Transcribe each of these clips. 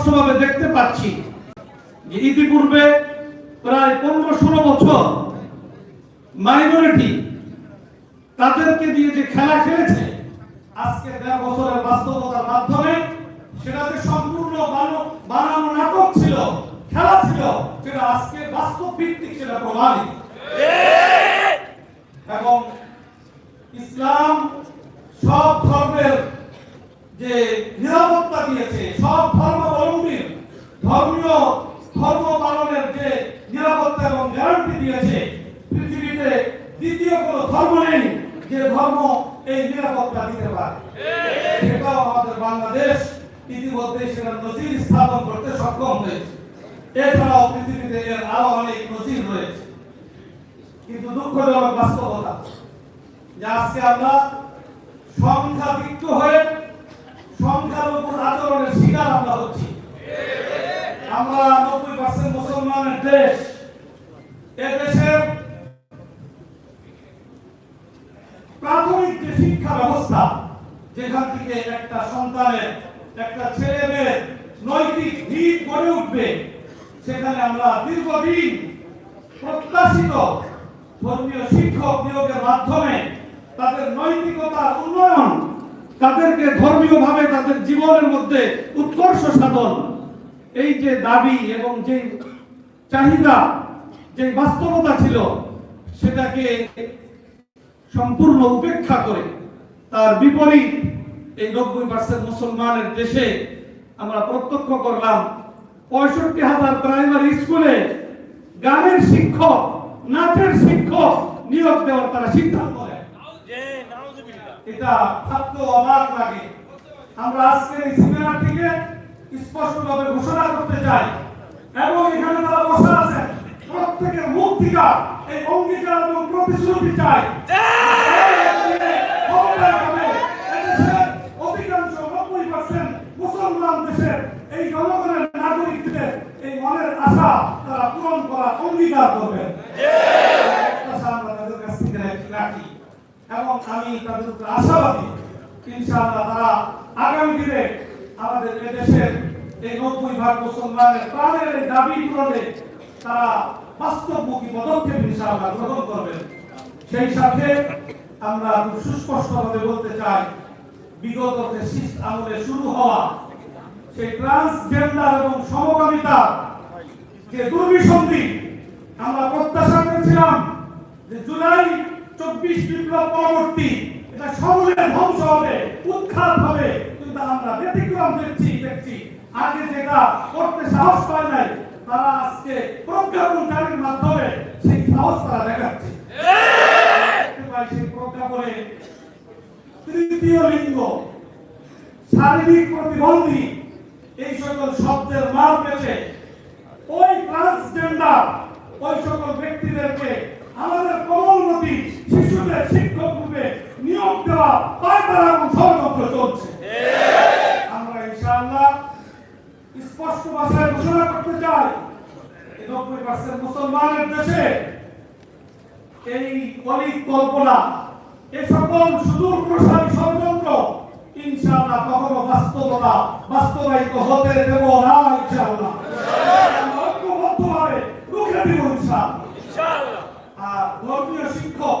স্পষ্টভাবে দেখতে পাচ্ছি যে ইতিপূর্বে প্রায় পনেরো ষোলো বছর মাইনরিটি তাদেরকে দিয়ে যে খেলা খেলেছে আজকে দেড় বছরের বাস্তবতার মাধ্যমে সেটাতে সম্পূর্ণ বানো- বানানো নাটক ছিল খেলা ছিল সেটা আজকে বাস্তব ভিত্তিক সেটা প্রমাণিত। এবং ইসলাম সব ধর্মের যে নিরাপত্তা দিয়েছে, সব ধর্মাবলম্বীর ধর্মীয়, ধর্ম পালনের যে নিরাপত্তা এবং গ্যারান্টি দিয়েছে, পৃথিবীতে দ্বিতীয় কোনো ধর্ম নেই যে ধর্ম এই নিরাপত্তা দিতে পারে। সেটাও আমাদের বাংলাদেশ ইতিমধ্যে সেটা নজির স্থাপন করতে সক্ষম হয়েছে। এছাড়াও পৃথিবীতে এর আরও অনেক নজির রয়েছে। কিন্তু দুঃখজনক বাস্তবতা যে আজকে আমরা সংখ্যাধিক্য হয়ে সংখ্যালঘুর আচরণের শিকার আমরা হচ্ছি। আমরা নব্বই পার্সেন্ট মুসলমানের দেশ। এ দেশের প্রাথমিক যে শিক্ষা ব্যবস্থা, যেখান থেকে একটা সন্তানের, একটা ছেলে মেয়ের নৈতিক দিক গড়ে উঠবে, সেখানে আমরা দীর্ঘদিন প্রত্যাশিত ধর্মীয় শিক্ষক নিয়োগের মাধ্যমে তাদের নৈতিকতার উন্নয়ন তাদেরকে ধর্মীয়ভাবে তাদের জীবনের মধ্যে উৎকর্ষ সাধন। এই যে দাবি এবং যে চাহিদা, যে বাস্তবতা ছিল, সেটাকে সম্পূর্ণ উপেক্ষা করে তার বিপরীত এই নব্বই পার্সেন্ট মুসলমানের দেশে আমরা প্রত্যক্ষ করলাম, পঁয়ষট্টি হাজার প্রাইমারি স্কুলে গানের শিক্ষক, নাচের শিক্ষক নিয়োগ দেওয়ার তারা সিদ্ধান্ত এটা ভাবতে অবাক লাগে। আমরা আজকে এই সেমিনার থেকে স্পষ্টভাবে ঘোষণা করতে চাই। এবং এখানে তারা বসে আছেন। প্রত্যেকের মুখ থেকে এই অঙ্গীকার এবং প্রতিশ্রুতি চাই। অধিকাংশ 90% মুসলমান এই জনগণের নাগরিকদের এই মনের আশা তারা পূরণ করার অঙ্গীকার করবেন প্রত্যাশা আমরা তাদের কাছ থেকে রাখি এবং আমি তাদের উপর আশাবাদী। ইনশাআল্লাহ তারা আগামী দিনে আমাদের এদেশের এই নব্বই ভাগ মুসলমানের প্রাণের দাবি পূরণে তারা বাস্তবমুখী পদক্ষেপ ইনশাআল্লাহ গ্রহণ করবেন। সেই সাথে আমরা সুস্পষ্টভাবে বলতে চাই, বিগত ফ্যাসিস্ট আমলে শুরু হওয়া সেই ট্রান্সজেন্ডার এবং সমকামিতা যে দুর্বিসন্ধি, আমরা প্রত্যাশা করেছিলাম যে জুলাই চব্বিশ বিপ্লব পরবর্তী, এটা সমূলে ধ্বংস হবে, উৎখাত হবে, কিন্তু আমরা ব্যতিক্রম দেখছি দেখছি। আগে যেটা করতে সাহস পায় নাই, তারা আজকে প্রজ্ঞাপনকারীর মাধ্যমে সেই সাহস তারা দেখাচ্ছে। সেই প্রজ্ঞাপনে তৃতীয় লিঙ্গ, শারীরিক প্রতিবন্ধী, এই সকল শব্দের মার পেছে ওই ট্রান্সজেন্ডার ওই সকল ব্যক্তিদেরকে আমাদের শিশুদের শিক্ষক রূপে নিয়োগ দেওয়া পায়তারা এবং ষড়যন্ত্র চলছে। আমরা ইনশাআল্লাহ স্পষ্ট ভাষায় ঘোষণা করতে চাই নব্বই পার্সেন্ট মুসলমানের দেশে এই অলিক কল্পনা এ সকল সুদূর প্রসারী ষড়যন্ত্র ইনশাআল্লাহ কখনো বাস্তবতা বাস্তবায়িত হতে দেব না ইনশাআল্লাহ আমরা ঐক্যবদ্ধভাবে রুখে দিব ইনশাআল্লাহ আর ধর্মীয় শিক্ষক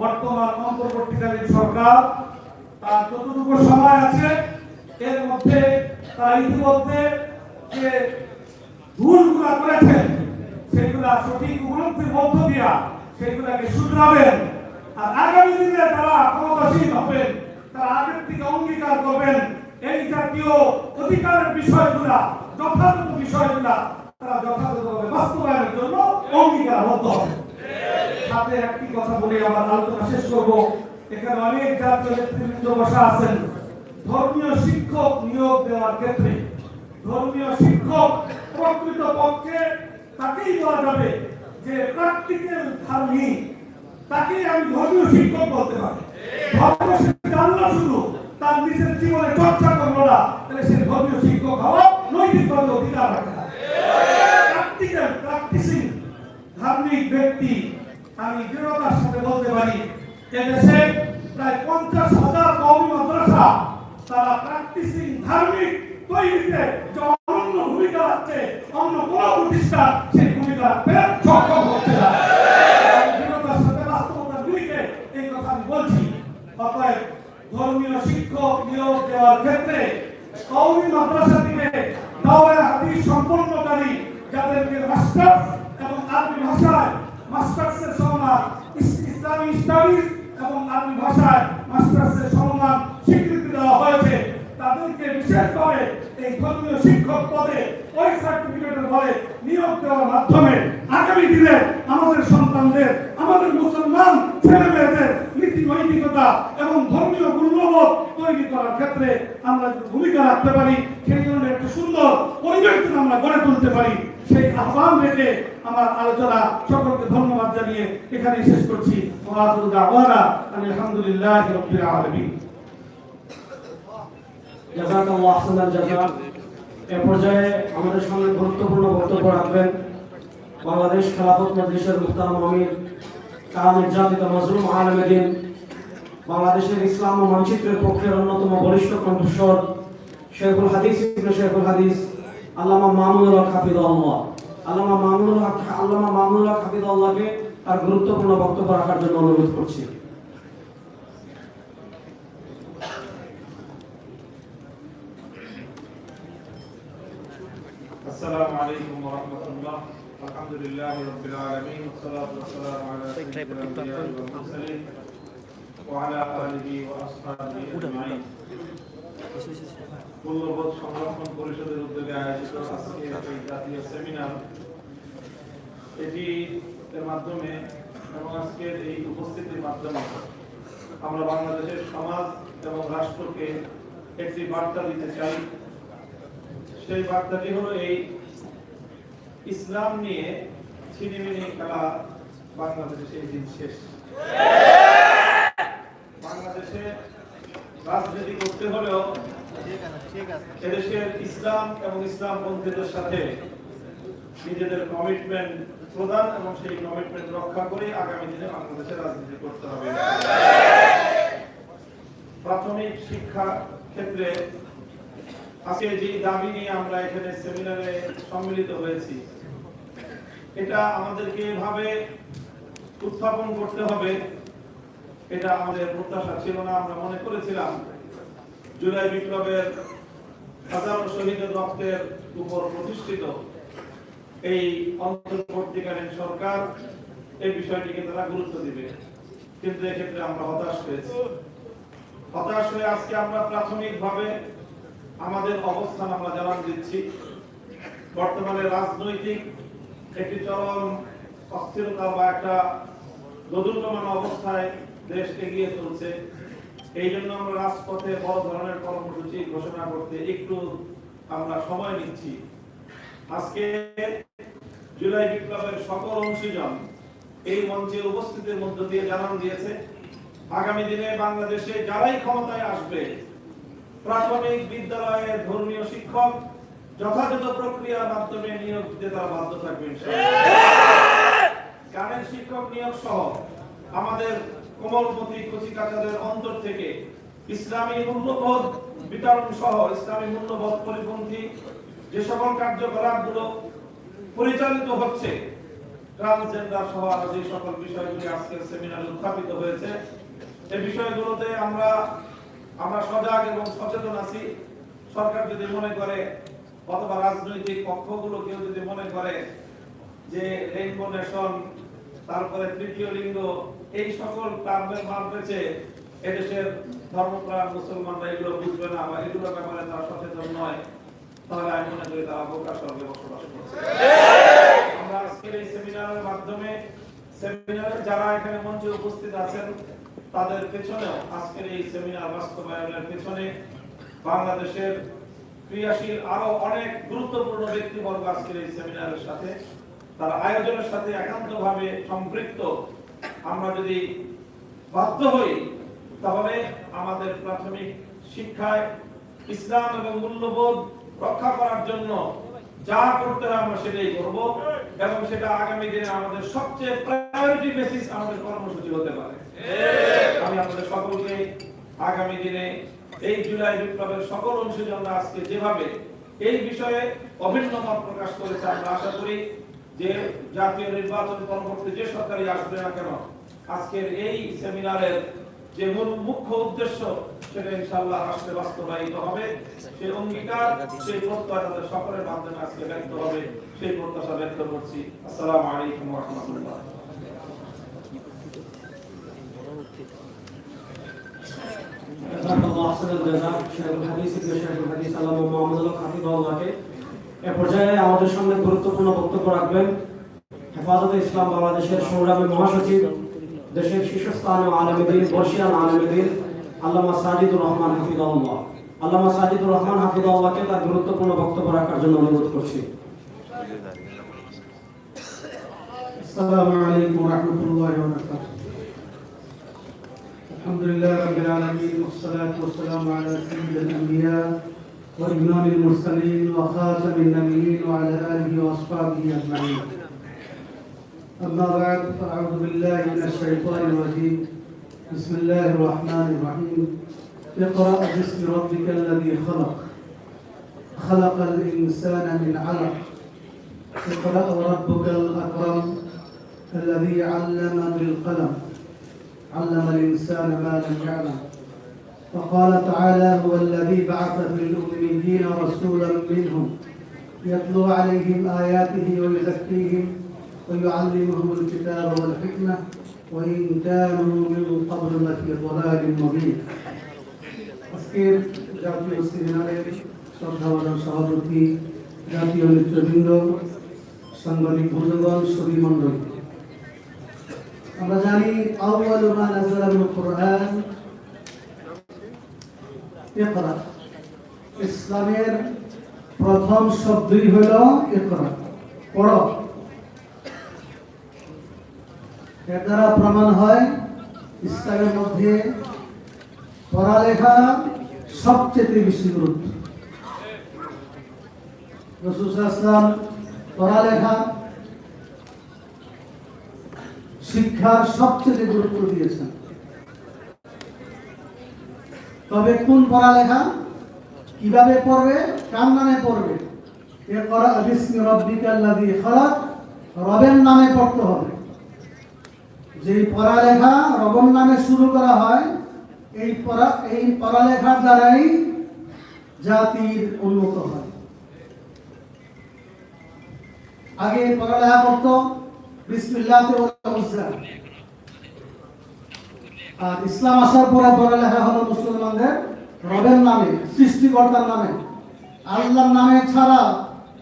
বর্তমান অন্তর্বর্তীকালীন সরকার তার যতটুকু সময় আছে, এর মধ্যে তারা ইতিমধ্যে যে ভুলগুলা করেছেন সেগুলা সঠিক উপলব্ধির মধ্য দিয়া সেগুলাকে শুধরাবেন। আর আগামী দিনে তারা ক্ষমতাসীন হবেন, তারা আগের থেকে অঙ্গীকার করবেন। এই জাতীয় অধিকারের বিষয়গুলা, যথাযথ বিষয়গুলা তারা যথাযথভাবে বাস্তবায়নের জন্য অঙ্গীকারবদ্ধ হবে। সাথে একটি কথা বলে আমার আলোচনা শেষ করব। এখানে অনেক জাতীয় নেতৃবৃন্দ বসা আছেন। ধর্মীয় শিক্ষক নিয়োগ দেওয়ার ক্ষেত্রে, ধর্মীয় শিক্ষক প্রকৃত পক্ষে তাকেই বলা যাবে যে প্র্যাকটিক্যাল ধার্মিক তাকে আমি ধর্মীয় শিক্ষক বলতে পারি। ধর্ম জানলো শুধু, তার নিজের জীবনে চর্চা করল না, তাহলে সে ধর্মীয় শিক্ষক হওয়া নৈতিকভাবে অধিকার রাখে প্র্যাকটিক্যাল প্র্যাকটিসিং ধার্মিক ব্যক্তি আমি দৃঢ়তার সাথে বলতে পারি এদেশে প্রায় পঞ্চাশ হাজার কওমি মাদ্রাসা তারা প্র্যাকটিসিং ধার্মিক তৈরিতে যে অনন্য ভূমিকা রাখছে অন্য কোন প্রতিষ্ঠান সেই ভূমিকা সক্ষম হচ্ছে না। দৃঢ়তার সাথে বাস্তবতার দিকে এই কথা আমি বলছি। অতএব ধর্মীয় শিক্ষক নিয়োগ দেওয়ার ক্ষেত্রে কওমি মাদ্রাসা থেকে দাওয়া হাদিস সম্পন্নকারী যাদেরকে মাস্টার্স এবং আরবি ভাষায় মাস্টার্সের সম্মান ইস- ইসলামী স্টাডিজ এবং আরবি ভাষায় মাস্টার্সের সম্মান স্বীকৃতি দেওয়া হয়েছে। তাদেরকে বিশেষভাবে এই ধর্মীয় শিক্ষক পদে ওই সার্টিফিকেটের বলে নিয়োগ দেওয়ার মাধ্যমে আগামী দিনে আমাদের সন্তানদের, আমাদের মুসলমান ছেলে মেয়েদের নীতি নৈতিকতা এবং ধর্মীয় মূল্যবোধ তৈরি করার ক্ষেত্রে আমরা ভূমিকা রাখতে পারি, সেই জন্য একটা সুন্দর পরিবেশ আমরা গড়ে তুলতে পারি। সেই আহ্বান রেখে আমার আলোচনা সকলকে ধন্যবাদ জানিয়ে এখানে শেষ করছি। আলহামদুলিল্লাহ এ পর্যায়ে আমাদের গুরুত্বপূর্ণ বক্তব্য রাখবেন বাংলাদেশ মজলিসের মুহতারাম আমির কারা নির্যাতিত মজলুম আলমে দিন বাংলাদেশের ইসলাম ও মানচিত্রের পক্ষের অন্যতম বলিষ্ঠ কণ্ঠস্বর শেখুল হাদিস শেখুল হাদিস। আল্লামা মামুনুল হক হাফিজুল্লাহ আল্লামা মামুনুল হক আল্লামা মামুনুল হক হাফিজুল্লাহকে তার গুরুত্বপূর্ণ বক্তব্য রাখার জন্য অনুরোধ করছি السلام عليكم ورحمة الله الحمد لله رب العالمين والصلاة والسلام على سيد الأنبياء والمرسلين وعلى آله وأصحابه أجمعين মূল্যবোধ সংরক্ষণ পরিষদের উদ্যোগে আয়োজিত আজকে এই জাতীয় সেমিনার। এটি এর মাধ্যমে এবং আজকের এই উপস্থিতির মাধ্যমে আমরা বাংলাদেশের সমাজ এবং রাষ্ট্রকে একটি বার্তা দিতে চাই। সেই বার্তাটি হলো এই, ইসলাম নিয়ে ছিনিমিনি খেলা বাংলাদেশে সেই দিন শেষ। বাংলাদেশে রাজনীতি করতে হলেও এদেশের ইসলাম এবং ইসলাম পন্থীদের সাথে নিজেদের কমিটমেন্ট প্রদান এবং সেই কমিটমেন্ট রক্ষা করে আগামী দিনে বাংলাদেশে রাজনীতি করতে হবে। প্রাথমিক শিক্ষা ক্ষেত্রে আজকে যে দাবি নিয়ে আমরা এখানে সেমিনারে সম্মিলিত হয়েছি, এটা আমাদেরকে এভাবে উত্থাপন করতে হবে, এটা আমাদের প্রত্যাশা ছিল না, আমরা মনে করেছিলাম জুলাই বিপ্লবের হাজারো শহীদের রক্তের উপর প্রতিষ্ঠিত এই অন্তর্বর্তীকালীন সরকার এই বিষয়টিকে তারা গুরুত্ব দিবে। কিন্তু এক্ষেত্রে আমরা হতাশ হয়েছি। হতাশ হয়ে আজকে আমরা প্রাথমিকভাবে আমাদের অবস্থান আমরা জানান দিচ্ছি। বর্তমানে রাজনৈতিক একটি চরম অস্থিরতা বা একটা দোদুল্যমান অবস্থায় দেশ এগিয়ে চলছে। এই জন্য আমরা রাজপথে বড় ধরনের কর্মসূচি ঘোষণা করতে একটু আমরা সময় নিচ্ছি। আজকে জুলাই বিপ্লবের সকল অংশীজন এই মঞ্চে উপস্থিতির মধ্য দিয়ে জানান দিয়েছে আগামী দিনে বাংলাদেশে যারাই ক্ষমতায় আসবে প্রাথমিক বিদ্যালয়ের ধর্মীয় শিক্ষক যথাযথ প্রক্রিয়ার মাধ্যমে নিয়োগ দিতে তারা বাধ্য থাকবে গানের শিক্ষক নিয়োগ সহ আমাদের কোমলমতি কচি অন্তর থেকে ইসলামী মূল্যবোধ বিতরণ সহ ইসলামী মূল্যবোধ পরিপন্থী যে সকল কার্যকলাপগুলো পরিচালিত হচ্ছে ট্রান্সজেন্ডার সহ আরও যে সকল বিষয়গুলি আজকের সেমিনারে উত্থাপিত হয়েছে এই বিষয়গুলোতে আমরা আমরা সজাগ এবং সচেতন আছি। সরকার যদি মনে করে অথবা রাজনৈতিক পক্ষগুলো কেউ যদি মনে করে যে রেইনবো নেশন তারপরে তৃতীয় লিঙ্গ, এই সকল মান পেয়েছে এদেশের ধর্মপ্রাণ মুসলমানরা এগুলো বুঝবে না বা এগুলোর ব্যাপারে তারা সচেতন নয়। তাহলে আমি মনে করি তারা বোকার স্বর্গে বসবাস করছে। আমরা আজকের এই সেমিনারের মাধ্যমে, সেমিনারে যারা এখানে মঞ্চে উপস্থিত আছেন, তাদের পেছনেও আজকের এই সেমিনার বাস্তবায়নের পেছনে বাংলাদেশের ক্রিয়াশীল আরও অনেক গুরুত্বপূর্ণ ব্যক্তিবর্গ আজকের এই সেমিনারের সাথে তার আয়োজনের সাথে একান্তভাবে সম্পৃক্ত আমরা যদি বাধ্য হই, তাহলে আমাদের প্রাথমিক শিক্ষায় ইসলাম এবং মূল্যবোধ রক্ষা করার জন্য যা করতে হয় আমরা সেটাই করব এবং সেটা আগামী দিনে আমাদের সবচেয়ে প্রায়োরিটি বেসিস আমাদের কর্মসূচি হতে পারে। আমি আপনাদের সকলকে আগামী দিনে এই জুলাই বিপ্লবের সকল অংশীজনরা আজকে যেভাবে এই বিষয়ে অভিন্ন মত প্রকাশ করেছে, আমরা আশা করি যে জাতীয় নির্বাচন পরবর্তী যে সরকারই আসবে না কেন, আজকের এই সেমিনারের যে মূল মুখ্য উদ্দেশ্য, সেটা ইনশাআল্লাহ রাষ্ট্রে বাস্তবায়িত হবে। সেই অঙ্গীকার, সেই প্রত্যয় তাদের সকলের মাধ্যমে আজকে ব্যক্ত হবে। সেই প্রত্যাশা ব্যক্ত করছি। আসসালামু আলাইকুম রাহমাতুল্লাহ। জাযাকাল্লাহু আহসানাল জাযা শেখুল হাদিস ইবনে শেখুল হাদিস আল্লামা মুহাম্মদ আল হাফিজাহুল্লাহকে এ পর্যায়ে আমাদের সামনে গুরুত্বপূর্ণ বক্তব্য রাখবেন হেফাজতে ইসলাম বাংলাদেশের সংগ্রামী মহাসচিব দেশের শীর্ষস্থানীয় আলমীদিন বর্ষিয়ান আলমীদিন আল্লামা সাজিদুর রহমান হাফিজাহুল্লাহ আল্লামা সাজিদুর রহমান হাফিজাহুল্লাহকে তার গুরুত্বপূর্ণ বক্তব্য রাখার জন্য অনুরোধ করছি السلام عليكم ورحمة الله وبركاته الحمد لله رب العالمين والصلاة والسلام على سيد الأنبياء وإمام المرسلين وخاتم النبيين وعلى آله وأصحابه أجمعين. أما بعد فأعوذ بالله من الشيطان الرجيم. بسم الله الرحمن الرحيم. اقرأ باسم ربك الذي خلق. خلق الإنسان من علق. اقرأ وربك الأكرم الذي علم بالقلم. علم الإنسان ما لم يعلم. وقال تعالى هو الذي بعث في الأميين رسولا منهم يتلو عليهم آياته ويزكيهم ويعلمهم الكتاب والحكمة وإن كانوا من قبل لفي ضلال مبين আজকের জাতীয় সেমিনারের শ্রদ্ধাবাদন সভাপতি জাতীয় নেতৃবৃন্দ সাংবাদিক বন্ধুগণ সবি মণ্ডল আমরা জানি আউয়ালু মা নাযালা মিনাল কুরআন ইকরা ইসলামের প্রথম শব্দই হলো ইকরা পড়ো। এর দ্বারা প্রমাণ হয়, ইসলামের মধ্যে পড়ালেখা সবচেয়ে বেশি গুরুত্ব। রসুল ইসলাম পড়ালেখা, শিক্ষার সবচেয়ে গুরুত্ব দিয়েছেন। তবে কোন পড়ালেখা? কীভাবে পড়বে? কার নামে পড়বে? রবের নামে পড়তে হবে। যেই পড়ালেখা রবের নামে শুরু করা হয়, এই পড়া, এই পড়ালেখার দ্বারাই জাতির উন্নত হয়। আগে পড়ালেখা করতো, বিসমিল্লাহ আর ইসলাম আসার পরে পড়ালেখা হলো মুসলমানদের রবের নামে, সৃষ্টিকর্তার নামে। আল্লাহর নামে ছাড়া,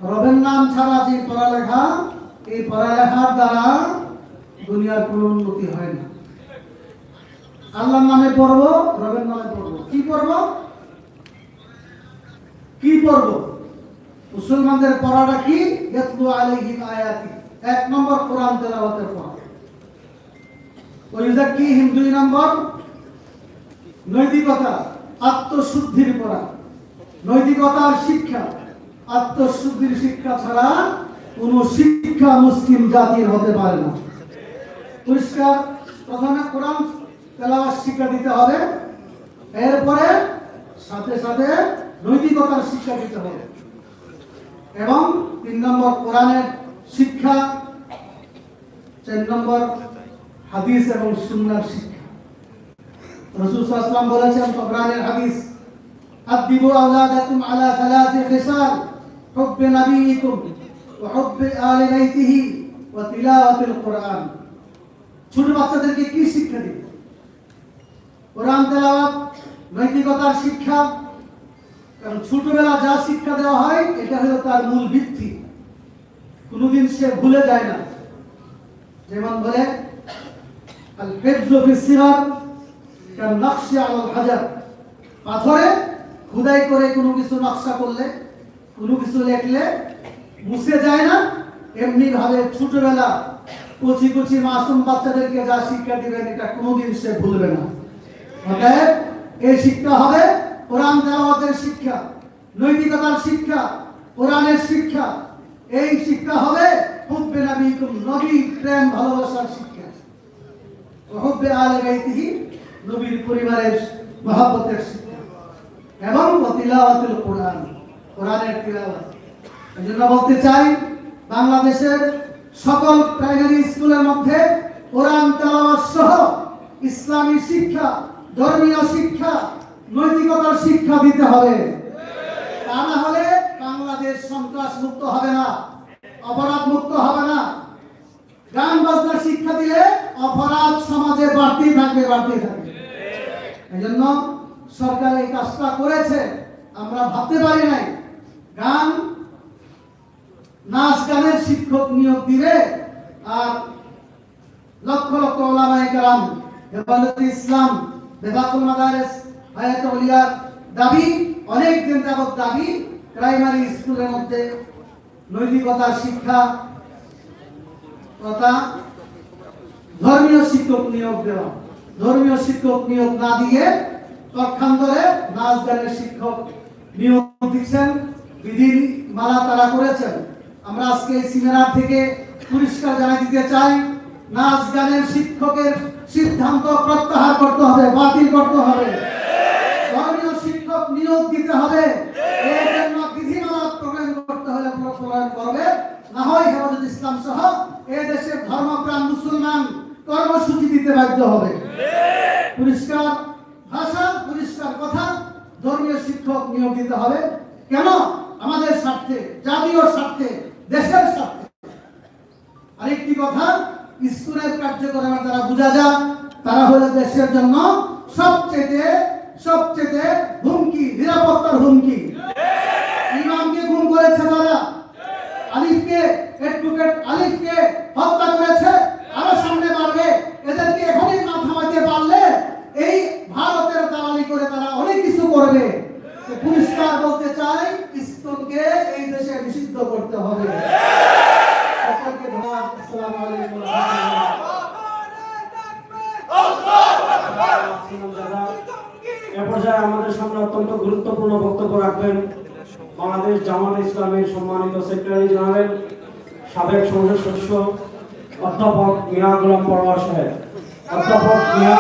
রবের নাম ছাড়া যে পড়ালেখা, এই পড়ালেখার দ্বারা দুনিয়ার কোনো উন্নতি হয় না। আল্লাহর নামে পড়ব, রবের নামে পড়ব। কি পড়ব? কি পড়ব? মুসলমানদের পড়াটা কি? এক নম্বর কোরআন তেলাওয়াতের পড়া ওয়াইজাক্কিহিম দুই নম্বর নৈতিকতা, আত্মশুদ্ধির পড়া নৈতিকতার শিক্ষা। আত্মশুদ্ধির শিক্ষা ছাড়া কোন শিক্ষা মুসলিম জাতির হতে পারে না। পরিষ্কার প্রথমে কোরআন তেলাওয়াত শিক্ষা দিতে হবে। এরপরে সাথে সাথে নৈতিকতার শিক্ষা দিতে হবে। এবং তিন নম্বর কোরআনের শিক্ষা, চার নম্বর হাদিস এবং সুন্নার শিক্ষা। রসুল সাল্লাম বলেছেন, কোরআনের হাদিস আদিবু আওলাদাকুম আলা সালাসি খিসাল হুব্বে নবীকুম ওয়া হুব্বে আলি বাইতিহি ওয়া তিলাওয়াতিল কোরআন। ছোট বাচ্চাদেরকে কি শিক্ষা দিবে? কোরআন তেলাওয়াত, নৈতিকতার শিক্ষা, কারণ ছোটবেলা যা শিক্ষা দেওয়া হয়, এটা হলো তার মূল ভিত্তি। কোনোদিন সে ভুলে যায় না। যেমন বলে সিগার কান নাকশি আলাল হাজার পাথরে খুদাই করে কোনো কিছু নকশা করলে, কোনো কিছু লেখলে মুছে যায় না। এমনি ভাবে ছোটবেলা কচি কচি মাসুম বাচ্চাদেরকে যা শিক্ষা দিবেন, এটা কোনোদিন সে ভুলবে না। অতএব এই শিক্ষা হবে কোরআন তেলাওয়াতের শিক্ষা, নৈতিকতার শিক্ষা, কোরআনের শিক্ষা। এই শিক্ষা হবে, হুব্বে নবীকুম নবী প্রেম, ভালোবাসার শিক্ষা। হুব্বে পরিবারের মহব্বতের শিক্ষা। এবং তিলাওয়াতুল কোরআন, কোরআনের জন্য বলতে চাই, বাংলাদেশের সকল প্রাইমারি স্কুলের মধ্যে কোরআন তেলাওয়াত সহ ইসলামী শিক্ষা, ধর্মীয় শিক্ষা, নৈতিকতার শিক্ষা দিতে হবে। তা না হলে বাংলাদেশ সন্ত্রাস মুক্ত হবে না অপরাধ মুক্ত হবে না। গান বাজনা শিক্ষা দিলে অপরাধ সমাজে বাড়তেই থাকবে বাড়তেই থাকবে। এই জন্য সরকার এই কাজটা করেছে, আমরা ভাবতে পারি নাই। গান, নাচ গানের শিক্ষক নিয়োগ দিবে, আর লক্ষ লক্ষ ওলামায়ে কেরাম, হেফাজতে ইসলাম, বেদাতুল মাদারেস, হায়াত উলিয়ার দাবি, অনেক দিন যাবত দাবি, প্রাইমারি স্কুলের মধ্যে নৈতিকতার শিক্ষা তথা ধর্মীয় শিক্ষক নিয়োগ দেওয়া। ধর্মীয় শিক্ষক নিয়োগ না দিয়ে পক্ষান্তরে নাচ গানের শিক্ষক নিয়োগ দিচ্ছেন বিধি মালা তারা করেছেন। আমরা আজকে এই সেমিনার থেকে পরিষ্কার জানাই দিতে চাই নাচ গানের শিক্ষকের সিদ্ধান্ত প্রত্যাহার করতে হবে, বাতিল করতে হবে। ধর্মীয় শিক্ষক নিয়োগ দিতে হবে, এর জন্য বিধিমালা প্রণয়ন করতে হলে প্রণয়ন করবে, না হয় হেফাজত ইসলাম সহ এ দেশের ধর্মপ্রাণ মুসলমান কর্মসূচি দিতে বাধ্য হবে। পরিষ্কার ভাষা পরিষ্কার কথা ধর্মীয় শিক্ষক নিয়োগ দিতে হবে। কেন? আমাদের স্বার্থে, জাতীয় স্বার্থে, দেশের স্বার্থে। আরেকটি কথা, স্কুলের কার্যক্রমের দ্বারা বোঝা যায়, তারা হলো দেশের জন্য সবচেয়ে সবচেয়ে হুমকি, নিরাপত্তার হুমকি। ইমামকে গুম করেছে তারা। আলিফকে অ্যাডভোকেট আলিফকে হত্যা করেছে আরও সামনে বাড়বে এদেরকে এখনই না থামাতে পারলে এই ভারতের দালালি করে তারা অনেক কিছু করবে তো পরিষ্কার বলতে চাই ইসলামকে এই দেশে নিষিদ্ধ করতে হবে সকলকে ধন্যবাদ আসসালামু আলাইকুম ওয়া রাহমাতুল্লাহ। এ পর্যায়ে আমাদের সামনে অত্যন্ত গুরুত্বপূর্ণ বক্তব্য রাখবেন বাংলাদেশ জামাত ইসলামের সম্মানিত সেক্রেটারি জেনারেল সাবেক সংসদ সদস্য অধ্যাপক মিয়া গোলাম পরোয়া সাহেব। অধ্যাপক মিয়া